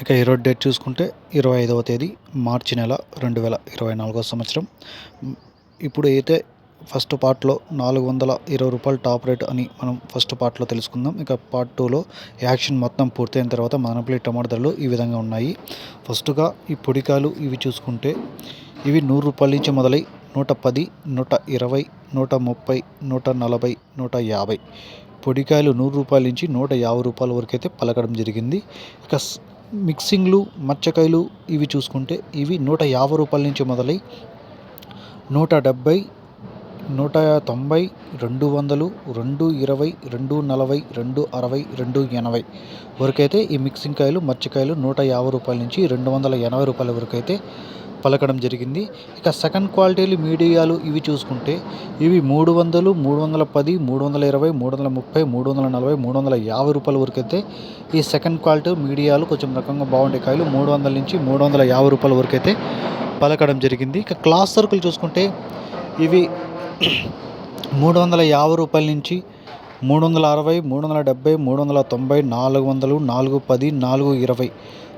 ఇక ఈరోజు డేట్ చూసుకుంటే ఇరవై ఐదవ తేదీ మార్చి నెల రెండు వేల ఇరవై నాలుగో సంవత్సరం. ఇప్పుడు అయితే ఫస్ట్ పార్ట్లో నాలుగు వందల ఇరవై రూపాయలు టాప్ రేట్ అని మనం ఫస్ట్ పార్ట్లో తెలుసుకుందాం. ఇక పార్ట్ టూలో యాక్షన్ మొత్తం పూర్తయిన తర్వాత మనపల్లి టమాటా ధరలు ఈ విధంగా ఉన్నాయి. ఫస్ట్గా ఈ పొడికాయలు ఇవి చూసుకుంటే ఇవి నూరు రూపాయల నుంచి మొదలై నూట పది నూట ఇరవై నూట ముప్పై నూట నలభై నూట యాభై. పొడికాయలు నూరు రూపాయల నుంచి నూట యాభై రూపాయల వరకు అయితే పలకడం జరిగింది. ఇక మిక్సింగ్లు మచ్చకాయలు ఇవి చూసుకుంటే ఇవి నూట యాభై రూపాయల నుంచి మొదలై నూట డెబ్భై నూట తొంభై రెండు వందలు రెండు ఇరవై రెండు నలభై రెండు అరవై రెండు ఎనభై వరకైతే ఈ మిక్సింగ్ కాయలు మచ్చకాయలు నూట యాభై రూపాయల నుంచి రెండు వందల ఎనభై రూపాయల వరకు అయితే పలకడం జరిగింది ఇక సెకండ్ క్వాలిటీలు మీడియాలు ఇవి చూసుకుంటే ఇవి మూడు వందలు మూడు వందల పది మూడు వందల ఇరవై మూడు వందల ముప్పై మూడు వందల నలభై మూడు వందల యాభై రూపాయల వరకు అయితే ఈ సెకండ్ క్వాలిటీ మీడియాలు కొంచెం రకంగా బాగుండే కాయలు మూడు వందల నుంచి మూడు వందల యాభై రూపాయల వరకు అయితే పలకడం జరిగింది ఇక క్లాస్ సరుకులు చూసుకుంటే ఇవి మూడు వందల యాభై రూపాయల నుంచి మూడు వందల అరవై మూడు వందల డెబ్బై మూడు వందల తొంభై నాలుగు వందలు నాలుగు పది నాలుగు ఇరవై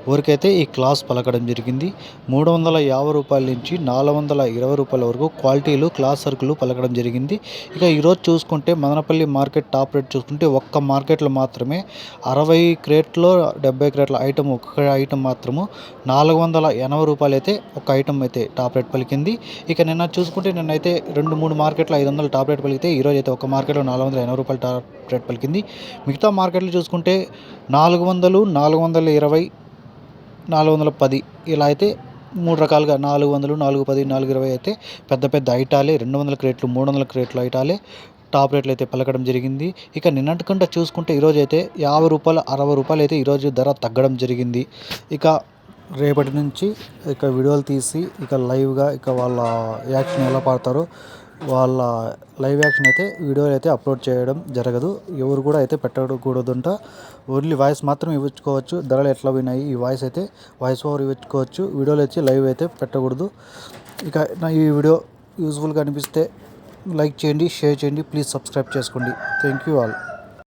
వరకైతే ఈ క్లాస్ పలకడం జరిగింది. మూడు వందల యాభై రూపాయల నుంచి నాలుగు వందల ఇరవై రూపాయల వరకు క్వాలిటీలు క్లాస్ సరుకులు పలకడం జరిగింది. ఇక ఈరోజు చూసుకుంటే మదనపల్లి మార్కెట్ టాప్ రేట్ చూసుకుంటే ఒక్క మార్కెట్లో మాత్రమే అరవై క్రేట్లో డెబ్బై క్రేట్ల ఐటమ్ ఒక్క ఐటమ్ మాత్రము నాలుగు వందల ఎనభై రూపాయలు అయితే ఒక ఐటమ్ అయితే టాప్ రేట్ పలికింది. ఇక నిన్న చూసుకుంటే నిన్నైతే రెండు మూడు మార్కెట్లో ఐదు వందల టాప్ రేట్ పలికితే ఈరోజు అయితే ఒక మార్కెట్లో నాలుగు వందల ఎనభై రూపాయలు టాప్ రేట్ పలికింది. మిగతా మార్కెట్లు చూసుకుంటే నాలుగు వందలు నాలుగు వందల ఇరవై నాలుగు వందల పది. ఇలా అయితే మూడు రకాలుగా నాలుగు వందలు నాలుగు పది నాలుగు ఇరవై అయితే పెద్ద పెద్ద ఐటాలే. రెండు వందల క్రేట్లు మూడు వందల క్రేట్లు ఐటాలే. టాప్ రేట్లు అయితే పలకడం జరిగింది. ఇక నిన్నటికంటే చూసుకుంటే ఈరోజు అయితే యాభై రూపాయలు అరవై రూపాయలు అయితే ఈరోజు ధర తగ్గడం జరిగింది. ఇక రేపటి నుంచి ఇక వీడియోలు తీసి ఇక లైవ్గా ఇక వాళ్ళ యాక్షన్ ఎలా పాడతారో వాళ్ళ లైవ్ యాక్షన్ అయితే వీడియోలు అయితే అప్లోడ్ చేయడం జరగదు. ఎవరు కూడా అయితే పెట్టకూడదంట. ఓన్లీ వాయిస్ మాత్రం ఇవ్వచ్చుకోవచ్చు. ధరలు ఎట్లా పోయినాయి ఈ వాయిస్ అయితే వాయిస్ ఓవర్ ఇవ్వచ్చుకోవచ్చు. వీడియోలు వచ్చి లైవ్ అయితే పెట్టకూడదు. ఇక నా ఈ వీడియో యూజ్ఫుల్గా అనిపిస్తే లైక్ చేయండి షేర్ చేయండి. ప్లీజ్ సబ్స్క్రైబ్ చేసుకోండి. Thank you all.